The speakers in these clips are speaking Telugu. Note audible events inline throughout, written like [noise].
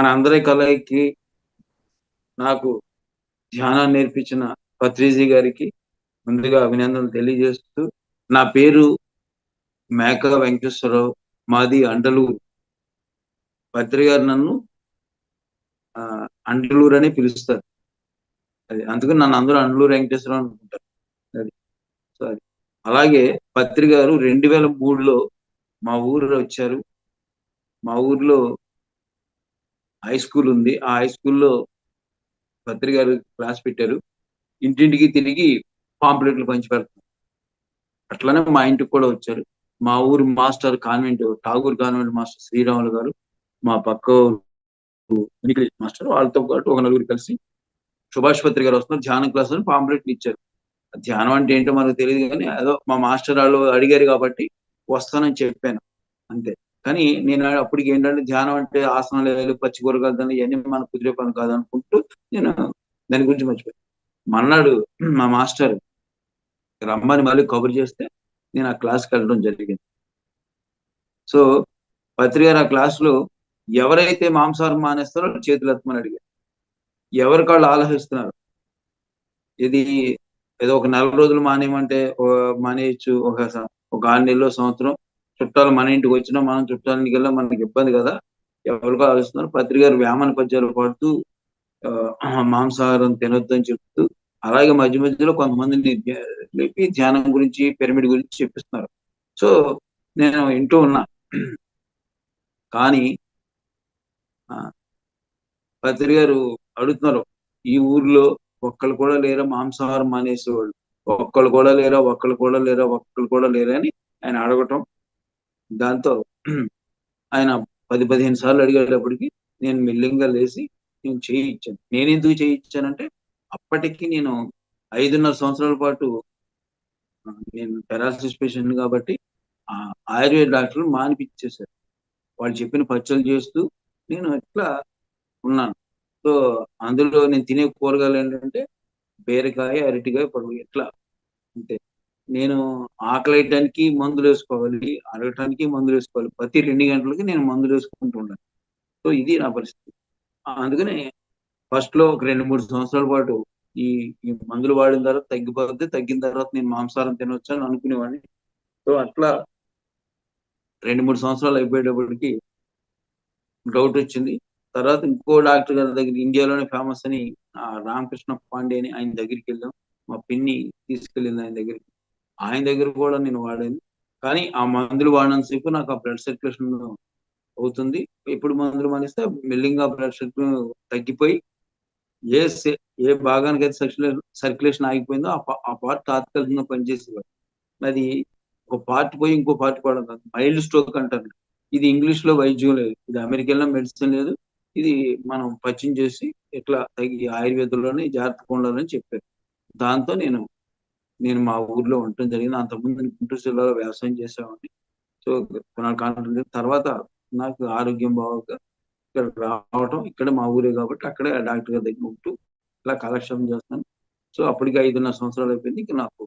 మన అందరి కలయికి నాకు ధ్యానాన్ని నేర్పించిన పత్రిజీ గారికి ముందుగా అభినందనలు తెలియజేస్తూ నా పేరు మేక వెంకటేశ్వరరావు. మాది అండలూరు. పత్రి గారు నన్ను ఆ, అండలూరు అని పిలుస్తారు. అది అందుకని నన్ను అందరూ అండలూరు వెంకటేశ్వరరావు అనుకుంటారు. అది సో అది అలాగే పత్రి గారు రెండు వేల మూడులో మా ఊరు వచ్చారు. మా ఊర్లో హై స్కూల్ ఉంది. ఆ హై స్కూల్లో పత్రి గారు క్లాస్ పెట్టారు. ఇంటింటికి తిరిగి పాంప్లెట్లు పంచి పెడతారు అట్లనే మా ఇంటికి కూడా వచ్చారు. మా ఊరు master convent Tagore convent master Sriramulu గారు మా పక్క ఇంగ్లీష్ మాస్టర్ వాళ్ళతో పాటు ఒక నలుగురు కలిసి సుభాష్ పత్రి గారు వస్తున్నారు. ధ్యానం క్లాస్ అని పాంప్లెట్లు ఇచ్చారు. ధ్యానం అంటే ఏంటో మనకు తెలియదు కానీ ఏదో మా మాస్టర్ వాళ్ళు అడిగారు కాబట్టి వస్తానని చెప్పాను. అంతే. కానీ నేను అప్పటికి ఏంటంటే ధ్యానం అంటే ఆసనాలు వేయాలి పచ్చి కూరగాయలు తినాలి, ఇవన్నీ మనకు కుదిరే పని కాదు అనుకుంటూ నేను దాని గురించి మర్చిపోయాను. మన్నాడు మా మాస్టర్ రమ్మని మళ్ళీ కబురు చేస్తే నేను ఆ క్లాస్కి వెళ్ళడం జరిగింది. సో పత్రి గారు ఆ క్లాస్లో ఎవరైతే మాంసాహారం మానేస్తారో చేతులు ఎత్తమని అడిగారు. ఎవరి కాళ్ళు ఆలోచిస్తున్నారు ఇది ఏదో ఒక నెల రోజులు మానేయమంటే మానేయచ్చు ఒక ఒక ఆరు నెలలో సంవత్సరం చుట్టాలు మన ఇంటికి వచ్చినా మనం చుట్టాలకి వెళ్ళా మనకి ఇబ్బంది కదా. ఎవరికో ఆలోచిస్తున్నారు. పత్రి గారు వేమన పద్యాలు పాడుతూ మాంసాహారం తినొద్దు అని చెప్తూ అలాగే మధ్య మధ్యలో కొంతమందిని లేపి ధ్యానం గురించి పిరమిడ్ గురించి చెప్పిస్తున్నారు. సో నేను వింటూ ఉన్నా. కానీ ఆ, పత్రి గారు అడుగుతున్నారు. ఈ ఊర్లో ఒక్కళ్ళు కూడా లేరా మాంసాహారం మానేసేవాళ్ళు? ఒక్కళ్ళు కూడా లేరా ఒక్కళ్ళు కూడా లేరా ఒక్కళ్ళు కూడా లేరా అని ఆయన అడగటం దాంతో ఆయన పది పదిహేను సార్లు అడిగేటప్పటికి నేను మెల్లింగా లేచి నేను చేయి ఇచ్చాను. నేను ఎందుకు చేయి ఇచ్చానంటే అప్పటికి నేను ఐదున్నర సంవత్సరాల పాటు నేను పెరాలసిస్ పేషెంట్ కాబట్టి ఆ ఆయుర్వేద డాక్టర్లు మానిపించేశారు. వాళ్ళు చెప్పిన పచ్చలు చేస్తూ నేను ఎట్లా ఉన్నాను. సో అందులో నేను తినే కూరగాయలు ఏంటంటే బీరకాయ అరటికాయ పొడవు ఎట్లా అంతే నేను ఆకలేయటానికి మందులు వేసుకోవాలి అరగటానికి మందులు వేసుకోవాలి. ప్రతి రెండు గంటలకి నేను మందులు వేసుకుంటూ ఉండాలి. సో ఇది నా పరిస్థితి. అందుకని అందుకనే ఫస్ట్లో ఒక రెండు మూడు సంవత్సరాల పాటు ఈ ఈ మందులు వాడిన తర్వాత తగ్గిపోతే తగ్గిన తర్వాత నేను మాంసాహారం తినొచ్చు అని అనుకునేవాడిని. సో అట్లా రెండు మూడు సంవత్సరాలు అయిపోయేటప్పటికి డౌట్ వచ్చింది. తర్వాత ఇంకో డాక్టర్ గారి దగ్గర ఇండియాలోనే ఫేమస్ అని రామకృష్ణ పాండే అని ఆయన దగ్గరికి వెళ్ళాం. మా పిన్ని తీసుకెళ్ళింది ఆయన దగ్గరికి. ఆయన దగ్గర కూడా నేను వాడాను. కానీ ఆ మందులు వాడినంతసేపు నాకు ఆ బ్లడ్ సర్క్యులేషన్ అవుతుంది. ఎప్పుడు మందులు మానేస్తే మెల్లింగా బ్లడ్ సర్క్యులేషన్ తగ్గిపోయి ఏ ఏ భాగానికి అయితే సర్క్యులేషన్ సర్క్యులేషన్ ఆగిపోయిందో ఆ పార్ట్ తాత్కాలికంగా పనిచేసేవాడు. అది ఒక పార్ట్ పోయి ఇంకో పార్ట్ పోవడం కాదు. మైల్డ్ స్ట్రోక్ అంటారు. ఇది ఇంగ్లీష్లో వైద్యం లేదు. ఇది అమెరికాలో మెడిసిన్ లేదు. ఇది మనం పచ్చిం చేసి ఇట్లా తగ్గి ఆయుర్వేదంలోనే జాగ్రత్తగా ఉండాలని చెప్పారు. దాంతో నేను నేను మా ఊర్లో ఉండటం జరిగింది. అంతకుముందు గుంటూరు జిల్లాలో వ్యవసాయం చేసేవాడిని. సో కొనాలి తర్వాత నాకు ఆరోగ్యం బాగోక ఇక్కడ రావటం ఇక్కడ మా ఊరే కాబట్టి అక్కడే డాక్టర్ గారి దగ్గర ఉంటూ ఇలా కాలక్షేపం చేస్తాను. సో అప్పటికి ఐదున్నర సంవత్సరాలు అయిపోయింది. ఇక నాకు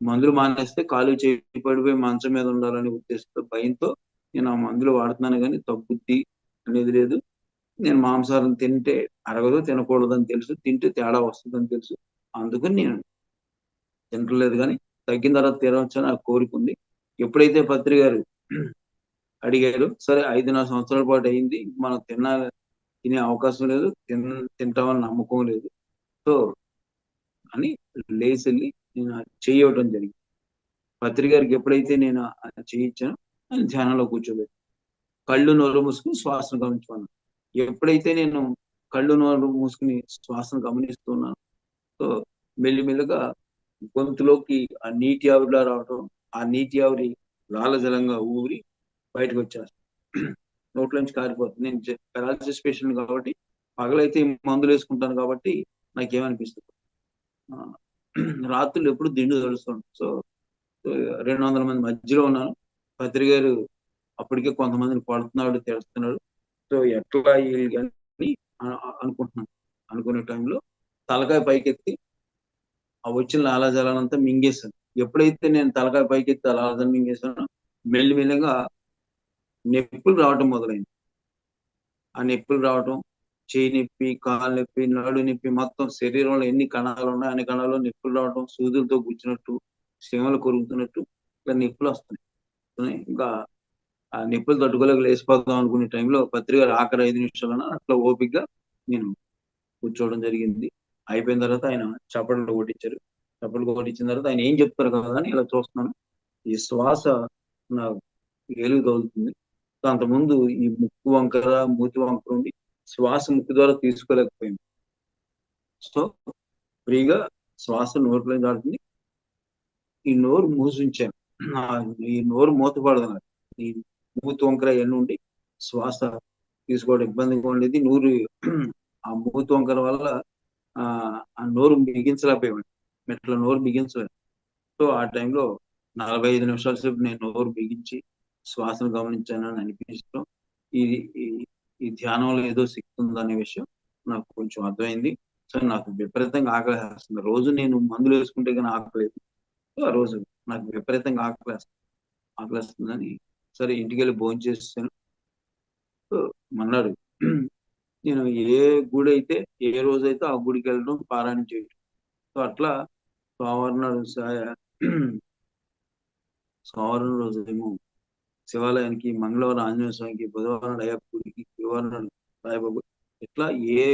మందులు మానేస్తే కాలు చేయి పడిపోయి మంచం మీద ఉండాలనే ఉద్దేశంతో భయంతో నేను ఆ మందులు వాడుతున్నాను కానీ తగ్గుద్ది అనేది లేదు. నేను మాంసాహారం తింటే అరగదు తినకూడదు అని తెలుసు. తింటే తేడా వస్తుందని తెలుసు. అందుకని నేను తినట్లేదు కానీ తగ్గిన తర్వాత తినవచ్చు నాకు కోరిక ఉంది. ఎప్పుడైతే పత్రి గారు అడిగారు సరే ఐదున్నర సంవత్సరాల పాటు అయింది మనం తిన్న తినే అవకాశం లేదు తిన్ తింటామని నమ్మకం లేదు. సో అని లేచి వెళ్ళి నేను చేయవటం జరిగింది. పత్రి గారికి ఎప్పుడైతే నేను చేయించానో అని ధ్యానంలో కూర్చోబెట్టి కళ్ళు నోరు మూసుకుని శ్వాసను గమనించుకున్నాను. ఎప్పుడైతే నేను కళ్ళు నోరు మూసుకుని శ్వాసను గమనిస్తున్నాను సో మెల్లిమెల్లిగా గొంతులోకి ఆ నీటి ఆవిరిలా రావటం ఆ నీటి ఆవిరి లాలజలంగా ఊరి బయటకు వచ్చేస్తాను నోట్లోంచి కారిపోతుంది. నేను పెరాలసిస్ పేషెంట్ కాబట్టి పగలైతే మందులు వేసుకుంటాను కాబట్టి నాకేమనిపిస్తుంది? రాత్రులు ఎప్పుడు దిండు తడుస్తాను. సో రెండు వందల మంది మధ్యలో ఉన్నాను. పత్రి గారు అప్పటికే కొంతమందిని కొడుతున్నాడు తెలుస్తున్నాడు సో ఎట్లా అని అనుకుంటున్నాను. అనుకునే టైంలో తలకాయ పైకెత్తి ఆ వచ్చిన లాలాజలానంతా మింగేశాను ఎప్పుడైతే నేను తలకాయ పైకెత్తి ఆ లాలాజలం మింగేశానో మెల్లిమెల్లిగా నొప్పులు రావటం మొదలైంది. ఆ నొప్పులు రావటం చేయి నొప్పి కాలు నొప్పి నడు నొప్పి మొత్తం శరీరంలో ఎన్ని కణాలు ఉన్నాయి అన్ని కణాలు నొప్పులు రావటం సూదులతో గుచ్చినట్టు సీమలు కొరుకుతున్నట్టు ఇట్లా నొప్పులు వస్తున్నాయి. ఇంకా ఆ నొప్పులు తట్టుకోలేక లేచిపోతాం అనుకునే టైంలో పత్రిక ఆఖరి ఐదు నిమిషాలన అట్లా ఓపికగా నేను కూర్చోవడం జరిగింది. అయిపోయిన తర్వాత ఆయన చప్పట్లు కొట్టించారు. చప్పట్లు కొట్టించిన తర్వాత ఆయన ఏం చెప్తారు కదా అని ఇలా చూస్తున్నాను. ఈ శ్వాస నా ఏలు తగులుతుంది. అంతకుముందు ఈ ముక్కు వంకర మూతి వంకర ఉండి శ్వాస ముక్కు ద్వారా తీసుకోలేకపోయింది సో ఫ్రీగా శ్వాస నోరులో దాడుతుంది ఈ నోరు మూసించాను. ఈ నోరు మూతపడదు ఈ మూతి వంకర ఎన్ని ఉండి శ్వాస తీసుకోవడం ఇబ్బందిగా ఉండేది. నూరు ఆ మూతి వంకర వల్ల ఆ నోరు బిగించలేకపోయాడు మెట్ల నోరు బిగించలేదు. సో ఆ టైంలో నలభై ఐదు నిమిషాల సేపు నేను నోరు బిగించి శ్వాసను గమనించానని అనిపించడం ఇది ఈ ధ్యానంలో ఏదో శక్తి ఉందనే విషయం నాకు కొంచెం అర్థమైంది. సో నాకు విపరీతంగా ఆకలి వేస్తుంది రోజు నేను మందులు వేసుకుంటే కానీ ఆకలేదు. ఆ రోజు నాకు విపరీతంగా ఆకలి ఆకలిస్తుందని సరే ఇంటికి వెళ్ళి భోజనం చేస్తాను మన్నాడు నేను ఏ గుడి అయితే ఏ రోజు అయితే ఆ గుడికి వెళ్ళడం పారాయణం చేయడం సో అట్లా సోమవారం నాడు సోమవారం రోజు ఏమో శివాలయానికి మంగళవారం ఆంజనేయ స్వామికి బుధవారం అయ్యప్ప గుడికి గురువారం నాడు సాయిబాబు ఇట్లా ఏ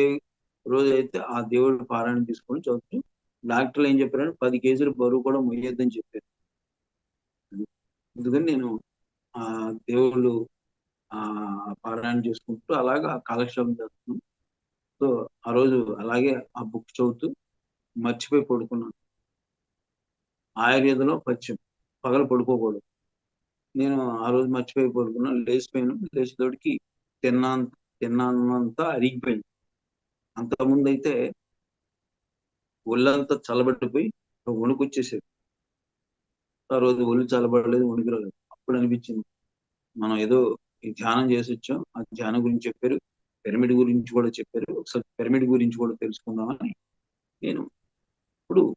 రోజు అయితే ఆ దేవుడు పారాయణం తీసుకొని చదువుతూ డాక్టర్లు ఏం చెప్పారంటే పది కేజీలు బరువు కూడా మొయ్యొద్దని చెప్పారు. అందుకని నేను ఆ దేవుళ్ళు పారాయణం చేసుకుంటూ అలాగా కాలక్షేపం చేస్తున్నాను సో ఆ రోజు అలాగే ఆ బుక్ చదువుతూ మర్చిపోయి పడుకున్నాను. ఆయుర్వేదంలో పచ్చిం పగలు పడుకోకూడదు. నేను ఆ రోజు మర్చిపోయి పడుకున్నాను లేచిపోయాను. లేచేతోడికి తిన్నా తిన్నానంతా అరిగిపోయింది. అంతకుముందు అయితే ఒళ్ళంతా చల్లబడిపోయి వణుకొచ్చేసేది. ఆ రోజు ఒళ్ళు చల్లబడలేదు వణుకు రాలేదు అప్పుడు అనిపించింది మనం ఏదో ధ్యానం చేసి వచ్చాం. ఆ ధ్యానం గురించి చెప్పారు. పిరమిడ్ గురించి కూడా చెప్పారు. ఒకసారి పిరమిడ్ గురించి కూడా తెలుసుకుందామని నేను ఇప్పుడు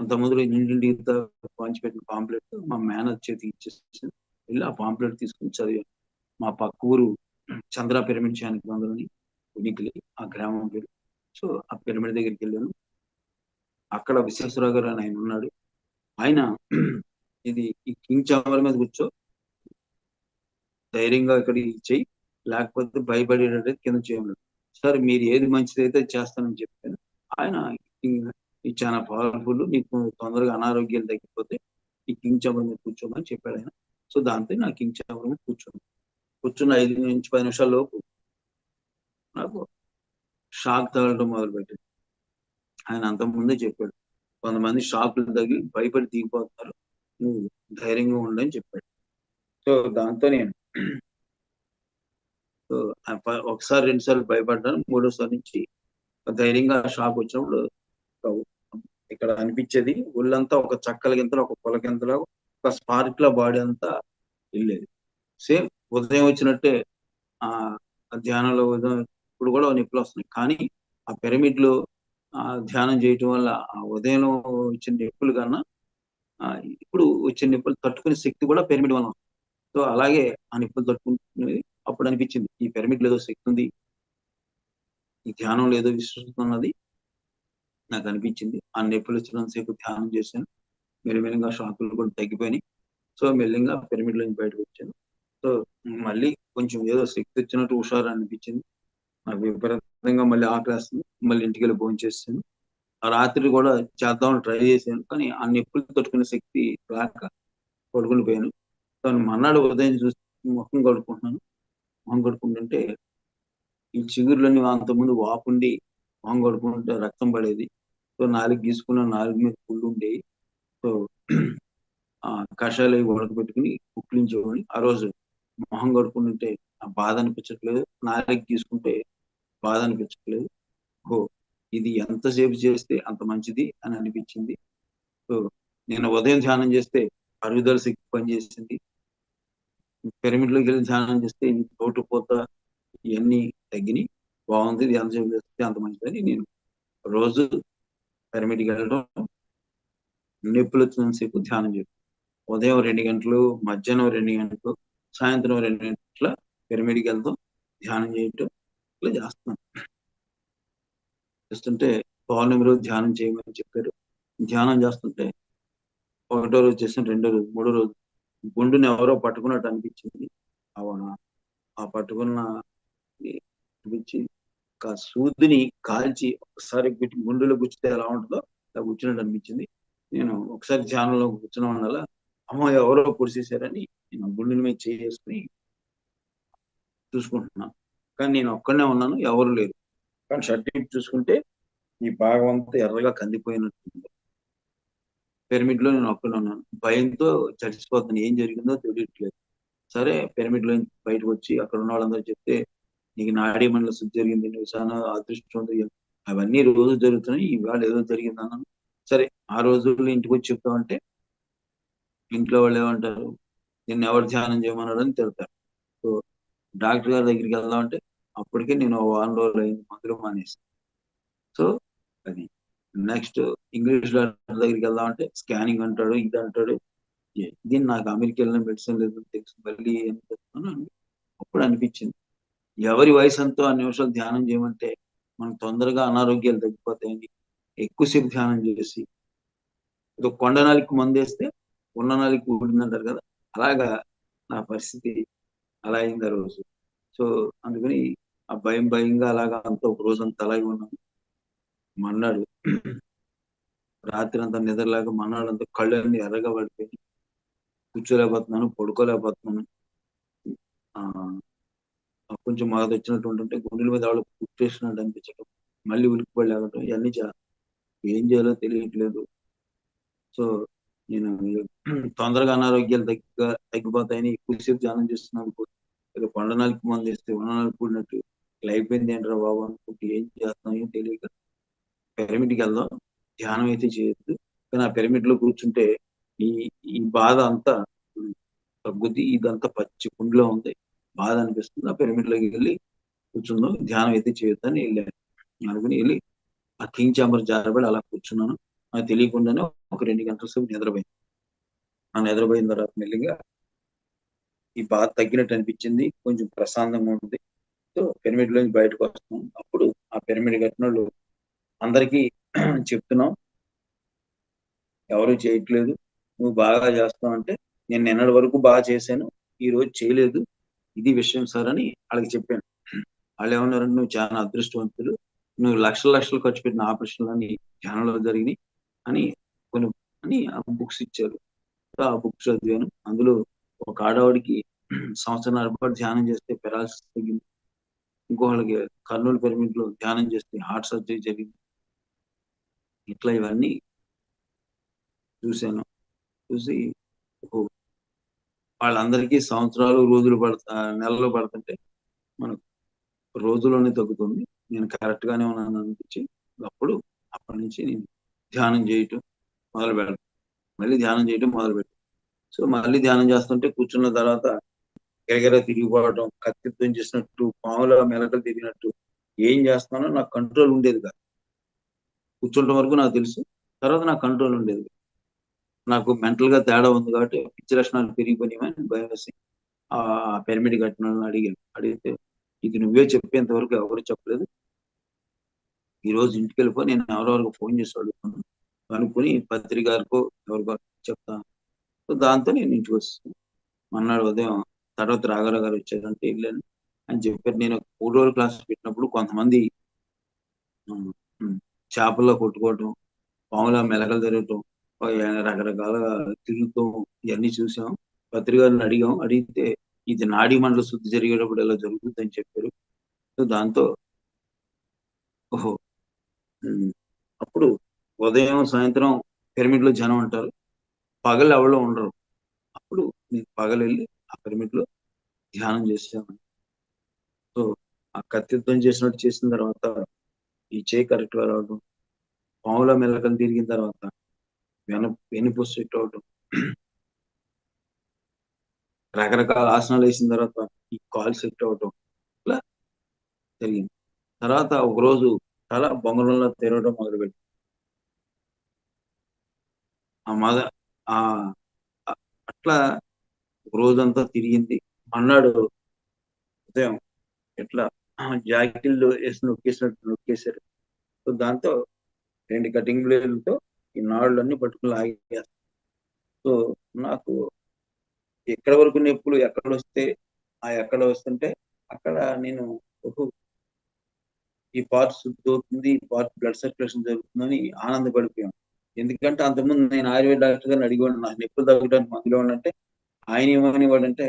అంత మొదలు ఇంటింటికి పంచిపెట్టిన పాంప్లెట్ మా మేనేజ్ చేతికి ఇచ్చేసి వెళ్ళి ఆ పాంప్లెట్ తీసుకుని చదివాను. మా పక్క ఊరు చంద్ర పిరమిడ్ చానికి అందులోని ఉనికిలి ఆ గ్రామం పేరు. సో ఆ పిరమిడ్ దగ్గరికి వెళ్ళాను. అక్కడ విశ్వేశ్వరరావు గారు ఆయన ఉన్నాడు. ఆయన ఇది ఈ కింగ్ చావర్ మీద కూర్చో ధైర్యంగా ఇక్కడ ఇచ్చేయి. లేకపోతే భయపడేటట్టు కింద చేయమన్నాడు సార్ మీరు ఏది మంచిదైతే చేస్తానని చెప్పాను. ఆయన ఇది చాలా పవర్ఫుల్ నీకు తొందరగా అనారోగ్యం తగ్గిపోతే ఈ కింగ్ చావర్ మీద కూర్చోమని చెప్పాడు ఆయన. సో దాంతో నా కింగ్ చావర్ మీద కూర్చున్న. ఐదు నుంచి పది నిమిషాల లోపు నాకు షాక్ తగలడం మొదలుపెట్టింది. ఆయన అంతకుముందే చెప్పాడు. కొంతమంది షాకులు తగిలి భయపడి దిగిపోతున్నారు. నువ్వు ధైర్యంగా ఉండని చెప్పాడు. సో దాంతో నేను సో ఒకసారి రెండు సార్లు భయపడ్డాను. మూడోసారి నుంచి ధైర్యంగా షాక్ వచ్చినప్పుడు ఇక్కడ అనిపించేది ఒళ్ళంతా ఒక చక్కల గింతలో ఒక పొల గింతలో ఒక స్పార్క్ లా బాడీ అంతా వెళ్ళేది. సేమ్ ఉదయం వచ్చినట్టే ఆ ధ్యానంలో ఉదయం ఇప్పుడు కూడా నొప్పులు వస్తున్నాయి. కానీ ఆ పిరమిడ్లో ఆ ధ్యానం చేయటం వల్ల ఆ ఉదయం వచ్చిన నొప్పులు కన్నా ఇప్పుడు వచ్చిన నొప్పులు తట్టుకునే శక్తి కూడా పిరమిడ్ వల్ల సో అలాగే ఆ నొప్పులు తట్టుకుంటున్నది అప్పుడు అనిపించింది. ఈ పిరమిడ్ ఏదో శక్తి ఉంది. ఈ ధ్యానం లేదో విశ్వసిస్తున్నది నాకు అనిపించింది. ఆ నొప్పులు వచ్చినంతసేపు ధ్యానం చేశాను. మెల్లిమెల్లిగా షాకులు కూడా తగ్గిపోయినాయి. సో మెల్లిగా పిరమిడ్ నుంచి బయటకు వచ్చాను. సో మళ్ళీ కొంచెం ఏదో శక్తి వచ్చినట్టు హుషారు అనిపించింది. నాకు విపరీతంగా మళ్ళీ ఆకలేస్తుంది. మళ్ళీ ఇంటికి వెళ్ళి భోజనం చేస్తాను ఆ రాత్రి కూడా చేద్దామని ట్రై చేశాను. కానీ ఆ నొప్పులు తట్టుకునే శక్తి రాక పడుకుని పోయాను. తను మన్నాడు ఉదయం చూసి ముఖం కడుక్కుంటున్నాను. మొహం కడుక్కుంటుంటే ఈ చిగురులన్నీ అంతకుముందు వాపుండి మొహం కడుక్కుంటుంటే రక్తం పడేది. సో నాలుగు గీసుకున్న నాలుగు మీద పుళ్ళు ఉండేవి సో ఆ కషాయాలు ఉడకబెట్టుకుని కుక్లించేవాడిని ఆ రోజు మొహం కడుక్కుంటుంటే ఆ బాధ అనిపించట్లేదు. నాలుగు తీసుకుంటే బాధ అనిపించట్లేదు. ఓ ఇది ఎంతసేపు చేస్తే అంత మంచిది అని అనిపించింది. సో నేను ఉదయం ధ్యానం చేస్తే అరుగుదల శక్తి పనిచేసింది. పిరమిడ్లోకి వెళ్ళి ధ్యానం చేస్తే తోటు పోత ఇవన్నీ తగ్గినాయి. బాగుంది ధ్యానం చేస్తే అంత మంచిదని నేను రోజు పిరమిడ్కి వెళ్ళడం నొప్పులు వచ్చినంతసేపు ధ్యానం చేయడం. ఉదయం రెండు గంటలు మధ్యాహ్నం రెండు గంటలు సాయంత్రం రెండు గంటల పిరమిడ్కి వెళ్తాం ధ్యానం చేయటం ఇట్లా చేస్తున్నాను చేస్తుంటే పౌర్ణమి రోజు ధ్యానం చేయమని చెప్పారు. ధ్యానం చేస్తుంటే ఒకటో రోజు చేసిన రెండో రోజు మూడో రోజు గుండుని ఎవరో పట్టుకున్నట్టు అనిపించింది. ఆ- ఆ పట్టుకున్న అనిపించి సూదిని కాల్చి ఒకసారి గుండెలో గుచ్చితే ఎలా ఉంటుందో అలా గుచ్చినట్టు అనిపించింది. నేను ఒకసారి ధ్యానంలో కూర్చున్న వల్ల అమ్మ ఎవరో పొడిచేశారని నేను గుండెల మీద చేసుకుని చూసుకుంటున్నాను కానీ నేను ఒక్కడనే ఉన్నాను ఎవరు లేరు. కానీ షర్ట్ చూసుకుంటే ఈ భాగం అంతా ఎర్రగా కందిపోయినట్టుంది. పిరమిడ్లో నేను ఒక్కడే ఉన్నాను. భయంతో చచ్చిపోతాను. ఏం జరిగిందో తెలియట్లేదు. సరే పిరమిడ్లో బయటకు వచ్చి అక్కడ ఉన్న వాళ్ళందరూ చెప్తే నీకు నాడీ మండల శుద్ధి జరిగింది. నువ్వు చాలా అదృష్టం అవన్నీ రోజు జరుగుతున్నాయి. ఇవాళ ఏదో జరిగింది అన్నాను. సరే ఆ రోజుల్లో ఇంటికి వచ్చి చెప్తామంటే ఇంట్లో వాళ్ళు ఏమంటారు? నిన్ను ఎవరు ధ్యానం చేయమన్నారు? అని తిడతారు. సో డాక్టర్ గారి దగ్గరికి వెళ్దామంటే అప్పటికే నేను వారం రోజులు అయింది. మందులు మానేసి. సో అది. నెక్స్ట్ ఇంగ్లీష్ డాక్టర్ దగ్గరికి వెళ్దామంటే స్కానింగ్ అంటాడు ఇది అంటాడు. దీన్ని నాకు అమెరికా వెళ్ళిన మెడిసిన్ లేదు తెలుసు. మళ్ళీ ఏం చేస్తాను అప్పుడు అనిపించింది. ఎవరి వయసు ఎంతో ఆ నిమిషాలు ధ్యానం చేయమంటే మనకు తొందరగా అనారోగ్యాలు తగ్గిపోతాయని ఎక్కువసేపు ధ్యానం చేసి ఏదో కొండ నాలికి మందేస్తే ఉన్న నాలికి ఊడిందంటారు కదా అలాగా నా పరిస్థితి అలా అయింది ఆ రోజు. సో అందుకని ఆ భయం భయంగా అలాగా అంత ఒక రోజు అంతా అలాగే ఉన్నాను మన్నాడు రాత్రి అంతా నిద్రలాగా మన్నాడు అంతా కళ్ళు అన్ని ఎర్రగా పడిపోయి కూర్చోలేకపోతున్నాను పడుకోలేకపోతున్నాను. ఆ కొంచెం మాకు వచ్చినట్టు ఉంటే గుండెల మీద వాళ్ళు పుట్టేసినట్టు అనిపించడం మళ్ళీ ఉలికిపడలేకటం ఇవన్నీ చా- ఏం చేయాలో తెలియట్లేదు. సో నేను తొందరగా అనారోగ్యాలు తగ్గ తగ్గిపోతాయని ఎక్కువసేపు ధ్యానం చేస్తున్నాను. ఏదో కొండ నలిపి మంది ఇస్తే ఉన్న నలిపి కూడినట్టు ఇలా అయిపోయింది ఏంట్రా బాబు అనుకుంటే ఏం చేస్తాం తెలియక పిరమిడ్కి వెళ్దాం ధ్యానం అయితే చేయొద్దు. కానీ ఆ పిరమిడ్లో కూర్చుంటే ఈ ఈ బాధ అంతా తగ్గుద్ది. ఇదంతా పచ్చి కుండిలో ఉంది. బాధ అనిపిస్తుంది. ఆ పిరమిడ్లోకి వెళ్ళి కూర్చుందాం. ధ్యానం అయితే చేయొద్దని వెళ్ళాను. అనుకుని వెళ్ళి ఆ కింగ్ చాంబర్ జారబడి అలా కూర్చున్నాను. నాకు తెలియకుండానే ఒక రెండు గంటల సేపు నిద్రపోయింది ఆ నిద్రపోయిన తర్వాత మెల్లిగా ఈ బాధ తగ్గినట్టు అనిపించింది. కొంచెం ప్రశాంతంగా ఉంది. సో పిరమిడ్ లోంచి బయటకు వస్తాం. అప్పుడు ఆ పిరమిడ్ కట్టిన వాళ్ళు అందరికీ చెప్తున్నాం. ఎవరు చేయట్లేదు. నువ్వు బాగా చేస్తావు అంటే నేను నిన్నటి వరకు బాగా చేశాను. ఈ రోజు చేయలేదు. ఇది విషయం సార్ అని వాళ్ళకి చెప్పాను. వాళ్ళు ఏమన్నారంటే నువ్వు చాలా అదృష్టవంతులు. నువ్వు లక్షల లక్షలు ఖర్చు పెట్టిన ఆపరేషన్లు అని ధ్యానంలో జరిగినాయి అని కొన్ని అని ఆ బుక్స్ ఇచ్చారు. ఆ బుక్స్ చదివాను. అందులో ఒక ఆడవాడికి సంవత్సరాల పాటు ధ్యానం చేస్తే పెరాలసిస్ తగ్గింది. ఇంకో వాళ్ళకి కర్నూలు పిరమిడ్లో ధ్యానం చేస్తే హార్ట్ సర్జరీ జరిగింది. ఇట్లా ఇవన్నీ చూశాను. చూసి వాళ్ళందరికీ సంవత్సరాలు రోజులు పడతా నెలలు పడుతుంటే మనకు రోజులోనే తగ్గుతుంది. నేను కరెక్ట్ గానే ఉన్నాను అనిపించి అప్పుడు అప్పటి నుంచి నేను ధ్యానం చేయటం మొదలు పెడతాను మళ్ళీ ధ్యానం చేయటం మొదలు పెట్టాను సో మళ్ళీ ధ్యానం చేస్తుంటే కూర్చున్న తర్వాత గిరగిర తిరిగిపోవడం కత్తిత్వం చేసినట్టు పాముల మెలకలు తిరిగినట్టు ఏం చేస్తున్నానో నాకు కంట్రోల్ ఉండేది కాదు. కూర్చుంటే వరకు నాకు తెలుసు. తర్వాత నాకు కంట్రోల్ ఉండేది. నాకు మెంటల్గా తేడా ఉంది కాబట్టి పిచ్చి లక్షణాలు పెరిగిపోయినాయని భయం వేసి ఆ పిరమిడ్ కట్టిన అడిగాను. అడిగితే ఇది నువ్వే చెప్పేంత వరకు ఎవరు చెప్పలేదు. ఈ రోజు ఇంటికి వెళ్ళిపో నేను ఎవరెవరికి ఫోన్ చేసి అడుగుతాను. అనుకుని పత్రిక గారికో ఎవరికో చెప్తాను సో దాంతో నేను ఇంటికి వస్తాను మన్నాడు ఉదయం తర్వాత రాఘరావు గారు వచ్చారంటే వెళ్ళాను అని చెప్పారు. నేను మూడు రోజులు క్లాస్ పెట్టినప్పుడు కొంతమంది చేపల్లో కొట్టుకోవటం పాముల మెలకలు తిరగటం రకరకాల తిరుగుతాం ఇవన్నీ చూసాం. పత్రికలను అడిగాం. అడిగితే ఇది నాడీ మండల శుద్ధి జరిగేటప్పుడు ఇలా జరుగుతుందని చెప్పారు. దాంతో ఓహో అప్పుడు ఉదయం సాయంత్రం పిరమిడ్లో జనం అంటారు. పగలు ఎవరో ఉండరు. అప్పుడు నేను పగలు వెళ్ళి ఆ పిరమిడ్లో ధ్యానం చేసాను సో ఆ కత్తిత్వం చేసినట్టు చేసిన తర్వాత ఈ చేయి కరెక్ట్గా రావడం పాముల మెలకలు తిరిగిన తర్వాత వెన వెనుపు సెట్ అవడం. రకరకాల ఆసనాలు వేసిన తర్వాత ఈ కాల్ సెట్ అవడం ఇలా జరిగింది. తర్వాత ఒక రోజు తల బొంగరంలో తిరగడం మొదలుపెట్టి. ఆ మద ఆ అట్లా ఒక రోజంతా తిరిగింది. అన్నాడు ఉదయం ఎట్లా జాకిళ్ళు వేసి నొక్కేసినట్టు నొక్కేశారు. సో దాంతో రెండు కటింగ్ బ్లేడ్లతో ఈ నాళ్ళన్నీ పట్టుకుని లాగేస్తారు సో నాకు ఎక్కడ వరకు నొప్పులు ఎక్కడ వస్తే ఆ ఎక్కడ వస్తుంటే అక్కడ నేను ఈ పార్ట్ శుద్ధి అవుతుంది ఈ పార్ట్ బ్లడ్ సర్క్యులేషన్ జరుగుతుందని ఆనందపడిపోయాను. ఎందుకంటే అంతకుముందు నేను ఆయుర్వేద డాక్టర్ గారిని అడిగాను నా నొప్పులు తగ్గడానికి మందులు ఇవ్వండి ఆయన ఏమని వాడంటే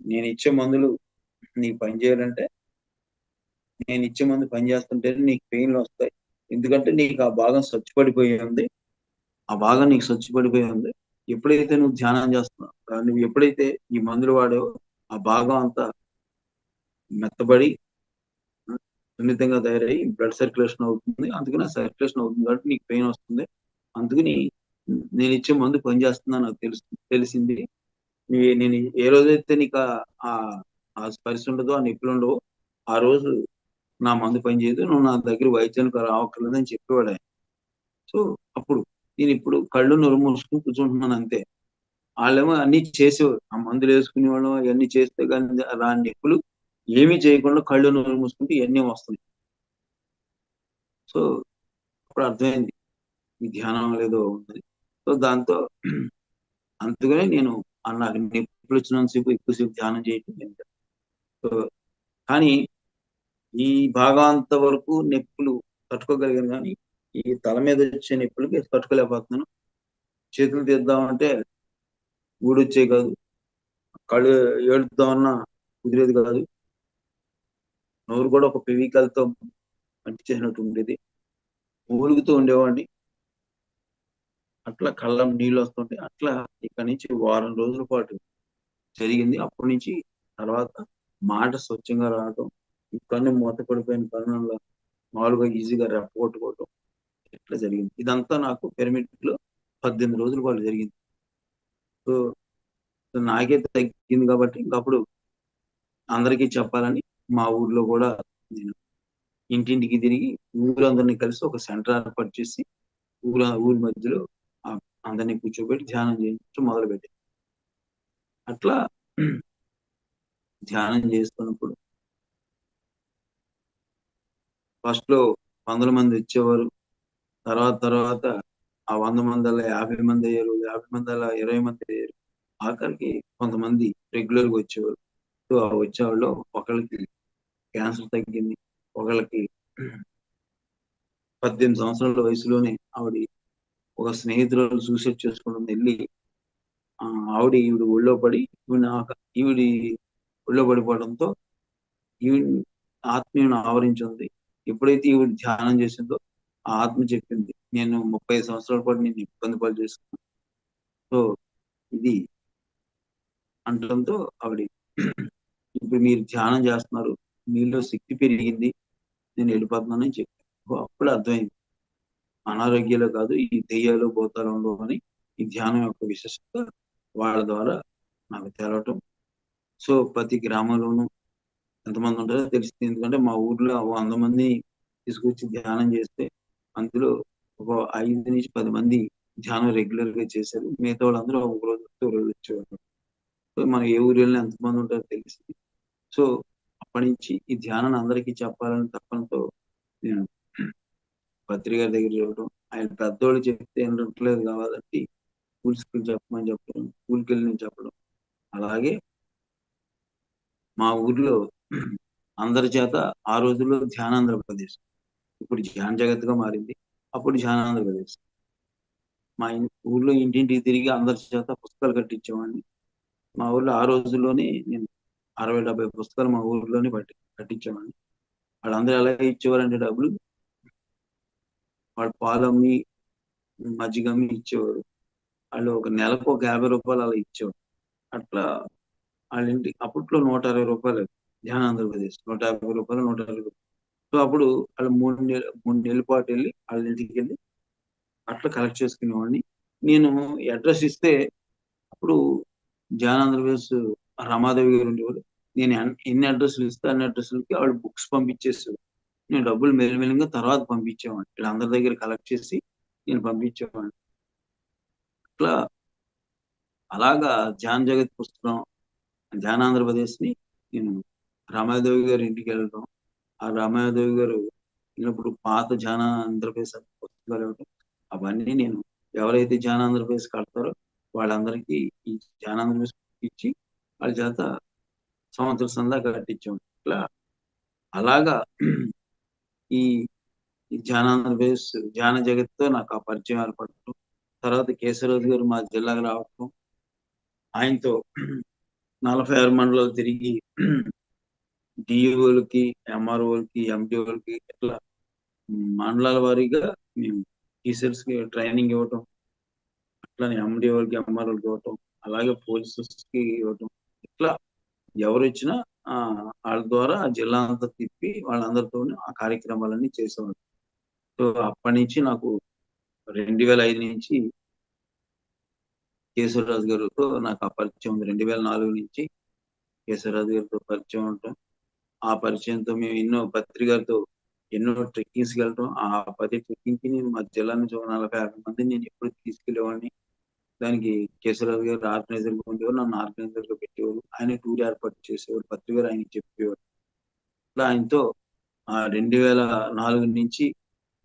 నేను ఇచ్చే మందులు నీకు పని చేయాలంటే నేను ఇచ్చే మందు పని చేస్తుంటే నీకు పెయిన్లు వస్తాయి. ఎందుకంటే నీకు ఆ భాగం స్వచ్ఛపడిపోయి ఉంది. ఆ భాగం నీకు స్వచ్ఛపడిపోయి ఉంది. ఎప్పుడైతే నువ్వు ధ్యానం చేస్తున్నావు నువ్వు ఎప్పుడైతే ఈ మందులు వాడావో ఆ భాగం అంతా మెత్తబడి సున్నితంగా తయారయ్యి బ్లడ్ సర్క్యులేషన్ అవుతుంది. అందుకని సర్క్యులేషన్ అవుతుంది కాబట్టి నీకు పెయిన్ వస్తుంది. అందుకని నేను ఇచ్చే మందు పనిచేస్తుందా నాకు తెలుసు తెలిసింది. నేను ఏ రోజైతే నీకు ఆ స్పర్శ ఉండదో ఆ నొప్పులు ఉండవో ఆ రోజు నా మందు పని చేయదు నువ్వు నా దగ్గర వైద్యానికి రావక్కర్లేదని చెప్పేవాడు ఆయన. సో అప్పుడు నేను ఇప్పుడు కళ్ళు నొరు మూసుకుని కూర్చుంటున్నాను అంతే. వాళ్ళేమో అన్ని చేసేవారు. ఆ మందులు వేసుకునే వాళ్ళు అవన్నీ చేస్తే కానీ రాని నొప్పులు ఏమీ చేయకుండా కళ్ళు నొరు మూసుకుంటే ఇవన్నీ వస్తున్నాయి. సో అప్పుడు అర్థమైంది. ఈ ధ్యానం లేదో ఉంది సో దాంతో [clears throat] అందుకనే నేను నాకు నొప్పులు వచ్చినంతసేపు ఎక్కువసేపు ధ్యానం చేయటం సో కానీ ఈ భాగాంత వరకు నొప్పులు తట్టుకోగలిగాను కానీ ఈ తల మీద వచ్చే నొప్పులకి తట్టుకోలేకపోతున్నాను. చేతులు తీద్దామంటే ఊడొచ్చే కాదు. కళ్ళు ఏడుద్దామన్నా కుదిరేది కాదు. నోరు కూడా ఒక పెవికలతో అంటించేసినట్టు ఉండేది. ఊలుగుతూ ఉండేవాడిని. అట్లా కళ్ళం నీళ్ళు వస్తుంటే అట్లా ఇక్కడ నుంచి వారం రోజుల పాటు జరిగింది. అప్పటి నుంచి తర్వాత మాట స్వచ్ఛంగా రావటం ఈ కన్ను మూత పడిపోయిన కన్నుల మామూలుగా ఈజీగా రెప్పగొట్టుకోవటం ఇట్లా జరిగింది? ఇదంతా నాకు పిరమిడ్లో పద్దెనిమిది రోజుల పాటు జరిగింది. సో నాకే తగ్గింది కాబట్టి ఇంకప్పుడు అందరికీ చెప్పాలని మా ఊర్లో కూడా నేను ఇంటింటికి తిరిగి ఊరందరినీ కలిసి ఒక సెంటర్ ఏర్పాటు చేసి ఊర ఊరి మధ్యలో అందరినీ కూర్చోబెట్టి ధ్యానం చేయించడం మొదలుపెట్టాను. అట్లా ధ్యానం చేస్తున్నప్పుడు ఫస్ట్లో వందల మంది వచ్చేవారు తర్వాత తర్వాత ఆ వంద మంది యాభై మంది అయ్యారు. యాభై మంది అలా ఇరవై మంది అయ్యారు. ఆఖరికి కొంతమంది రెగ్యులర్గా వచ్చేవారు. సో ఆ వచ్చేవాళ్ళు ఒకళ్ళకి క్యాన్సర్ తగ్గింది. ఒకళ్ళకి పద్దెనిమిది సంవత్సరాల వయసులోనే ఆవిడ ఒక స్నేహితురాలు సూసైడ్ చేసుకోవడం వెళ్ళి ఆవిడ ఈవిడ ఒళ్ళో పడి ఈవిడి ఒళ్ళో పడిపోవడంతో ఈవిడ ఆత్మీయుని ఆవరించింది ఎప్పుడైతే ఈవిడ ధ్యానం చేసిందో ఆ ఆత్మ చెప్పింది నేను ముప్పై సంవత్సరాల పాటు నేను ఇబ్బంది పాలు చేసుకున్నాను సో ఇది అంటడంతో ఆవిడ ఇప్పుడు మీరు ధ్యానం చేస్తున్నారు మీలో శక్తి పెరిగింది నేను వెళ్ళిపోతున్నానని చెప్పాను అప్పుడు అర్థమైంది. అనారోగ్యాలు కాదు ఈ దెయ్యాలు భూతాలంలో అని ఈ ధ్యానం యొక్క విశిష్టత వాళ్ళ ద్వారా నాకు తెలవటం. సో ప్రతి గ్రామంలోనూ ఎంతమంది ఉంటారో తెలిసింది. ఎందుకంటే మా ఊర్లో వంద మంది తీసుకొచ్చి ధ్యానం చేస్తే అందులో ఒక ఐదు నుంచి పది మంది ధ్యానం రెగ్యులర్గా చేశారు. మిగతా వాళ్ళందరూ ఒక రోజు రోజు సో మన ఏ ఊరు వెళ్ళినా ఎంతమంది ఉంటారో తెలిసింది. సో అప్పటి నుంచి ఈ ధ్యానం అందరికీ చెప్పాలని తప్పనతో నేను పత్రిక దగ్గర చూడటం ఆయన పెద్దోళ్ళు చెప్తే వినట్లేదు కాబట్టి స్కూల్స్కి చెప్పమని చెప్పడం స్కూల్కి వెళ్ళి చెప్పడం. అలాగే మా ఊర్లో అందరి చేత ఆ రోజుల్లో ధ్యానాంధ్రప్రదేశ్ ఇప్పుడు ధ్యాన జగత్గా మారింది. అప్పుడు ధ్యానాంధ్రప్రదేశ్ మా ఊర్లో ఇంటింటికి తిరిగి అందరి చేత పుస్తకాలు కట్టించేవాడిని. మా ఊర్లో ఆ రోజుల్లోనే నేను అరవై డెబ్బై పుస్తకాలు మా ఊర్లోనే పట్టి కట్టించేవాడిని. వాళ్ళందరూ ఎలా ఇచ్చేవారంటే డబ్బులు. వాళ్ళు పాలమ్మి మజ్జిగమ్మి ఇచ్చేవారు. వాళ్ళు ఒక నెలకు ఒక యాభై రూపాయలు అలా ఇచ్చేవారు. అట్లా వాళ్ళ ఇంటి అప్పట్లో నూట అరవై రూపాయలు. ధ్యాన ఆంధ్రప్రదేశ్ నూట యాభై రూపాయలు నూట అరవై రూపాయలు సో అప్పుడు వాళ్ళు మూడు నెలలు మూడు నెలల పాటు వెళ్ళి వాళ్ళ ఇంటికి వెళ్ళి అట్లా కలెక్ట్ చేసుకునేవాడిని. నేను అడ్రస్ ఇస్తే అప్పుడు ధ్యాన ఆంధ్రప్రదేశ్ రమాదేవి గారు ఉండేవారు. నేను ఎన్ని అడ్రస్లు ఇస్తే అన్ని అడ్రస్లకి వాళ్ళు బుక్స్ పంపించేసేవారు. నేను డబ్బులు మెల్లమెల్లంగా తర్వాత పంపించేవాడిని. వీళ్ళందరి దగ్గర కలెక్ట్ చేసి నేను పంపించేవాడిని. అట్లా అలాగా ధ్యాన్ జగత్ పుస్తకం ధ్యాన ఆంధ్రప్రదేశ్ని నేను రామాదేవి గారి ఇంటికి వెళ్ళడం ఆ రామాదేవి గారు వెళ్ళినప్పుడు పాత జాన ఆంధ్రప్రదేశ్ పుస్తకాలు ఇవ్వడం అవన్నీ నేను ఎవరైతే జాన ఆంధ్రప్రదేశ్ కడతారో వాళ్ళందరికీ ఈ జాన ఆంధ్రప్రదేశ్ ఇచ్చి వాళ్ళ చేత సంవత్సరం సందా కట్టించాం. ఇట్లా అలాగా ఈ ఈ జాన ఆంధ్రప్రదేశ్ జాన జగత్తో నాకు ఆ పరిచయం ఏర్పడటం తర్వాత కేశవరాజు గారు మా జిల్లాకు రావటం ఆయనతో నలభై ఆరు మండలాలు తిరిగి డిఓలకి ఎంఆర్ఓలకి ఎండిఓలకి ఇట్లా మండలాల వారీగా మేము టీచర్స్కి ట్రైనింగ్ ఇవ్వటం అట్లానే ఎండిఓలకి ఎంఆర్ఓలకి ఇవ్వటం అలాగే పోలీసెస్కి ఇవ్వటం. ఇట్లా ఎవరు వచ్చినా ఆ, వాళ్ళ ద్వారా జిల్లా అంతా తిప్పి వాళ్ళందరితో ఆ కార్యక్రమాలన్నీ చేసేవాళ్ళు. సో అప్పటి నుంచి నాకు రెండు వేల ఐదు నుంచి కేశవరాజు గారితో నాకు ఆ పరిచయం ఉంది. రెండు వేల నాలుగు నుంచి కేశవరాజు గారితో పరిచయం ఉంటాం. ఆ పరిచయంతో మేము ఎన్నో పత్రికలతో ఎన్నో ట్రెక్కింగ్స్ వెళ్ళటం ఆ పది ట్రెక్కింగ్కి నేను మా జిల్లా నుంచి ఒక నలభై యాభై మంది నేను ఎప్పుడు తీసుకెళ్ళేవాడిని. దానికి కేశవరాజు గారు ఆర్గనైజర్గా ఉండేవారు నన్ను ఆర్గనైజర్గా పెట్టేవారు. ఆయన టూర్ ఏర్పాటు చేసేవారు పత్రిక ఆయన చెప్పేవారు. ఇట్లా ఆయనతో ఆ రెండు వేల నాలుగు నుంచి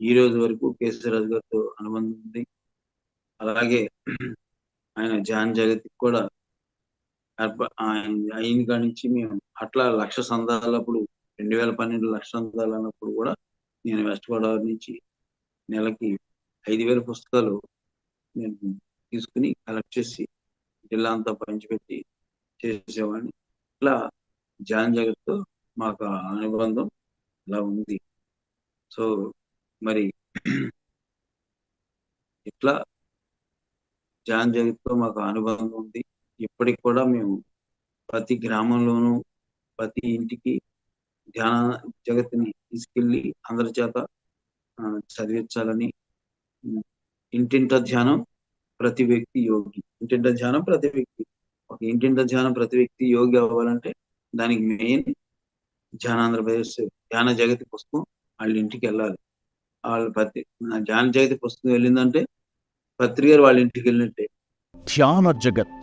ఈ రోజు వరకు కేశవరాజు గారితో అనుబంధం ఉంది. అలాగే ఆయన జాన్ జగతికి కూడా అయిన కాడి నుంచి మేము అట్లా లక్ష సందాలప్పుడు రెండు వేల పన్నెండు లక్ష సందాలు అన్నప్పుడు కూడా నేను వెస్ట్ గోదావరి నుంచి నెలకి ఐదు వేల పుస్తకాలు నేను తీసుకుని కలెక్ట్ చేసి జిల్లా అంతా పంచిపెట్టి చేసేవాడిని. ఇట్లా జాన్ జగత్తో మాకు అనుబంధం ఇలా ఉంది. సో మరి ఇట్లా జాన్ జగత్తో మాకు అనుబంధం ఉంది. ఇప్పటికి కూడా మేము ప్రతి గ్రామంలోనూ ప్రతి ఇంటికి ధ్యాన జగత్తుని తీసుకెళ్ళి అందరి చేత చదివించాలని ఇంటింట ధ్యానం ప్రతి వ్యక్తి యోగి. ఇంటింట ధ్యానం ప్రతి వ్యక్తి. ఒక ఇంటింట ధ్యానం ప్రతి వ్యక్తి యోగి అవ్వాలంటే దానికి మెయిన్ ధ్యానాంధ్రప్రదేశ్ ధ్యాన జగతి పుస్తకం వాళ్ళ ఇంటికి వెళ్ళాలి. వాళ్ళ ప్రతి ధ్యాన జగతి పుస్తకం వెళ్ళిందంటే పత్రిక వాళ్ళ ఇంటికి వెళ్ళినట్టే. ధ్యాన జగత్.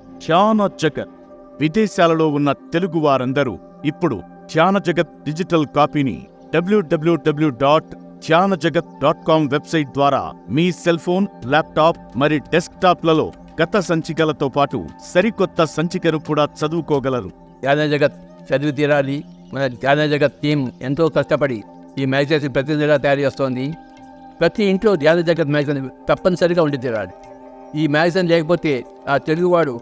ధ్యాన జగత్ విదేశాలలో ఉన్న తెలుగు వారందరూ ఇప్పుడు ధ్యాన జగత్ డిజిటల్ కాపీని డబ్ల్యూడబ్ల్యూడబ్ల్యూ డాట్ ధ్యాన జగత్ డాట్ కామ్ వెబ్సైట్ ద్వారా మీ సెల్ ఫోన్ ల్యాప్టాప్ మరి డెస్క్టాప్లలో గత సంచికలతో పాటు సరికొత్త సంచికను కూడా చదువుకోగలరు. ధ్యాన జగత్ చదివి తీరాలి. మన ధ్యాన జగత్ టీం ఎంతో కష్టపడి ఈ మ్యాగజైన్స్ ప్రతి నెలా తయారు చేస్తోంది. ప్రతి ఇంట్లో ధ్యాన జగత్ మ్యాగజైన్ తప్పనిసరిగా ఉండి తీరాలి. ఈ మ్యాగజైన్ లేకపోతే ఆ తెలుగువాడు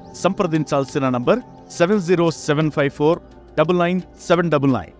సంప్రదించాల్సిన number seven zero seven five four double nine seven double nine.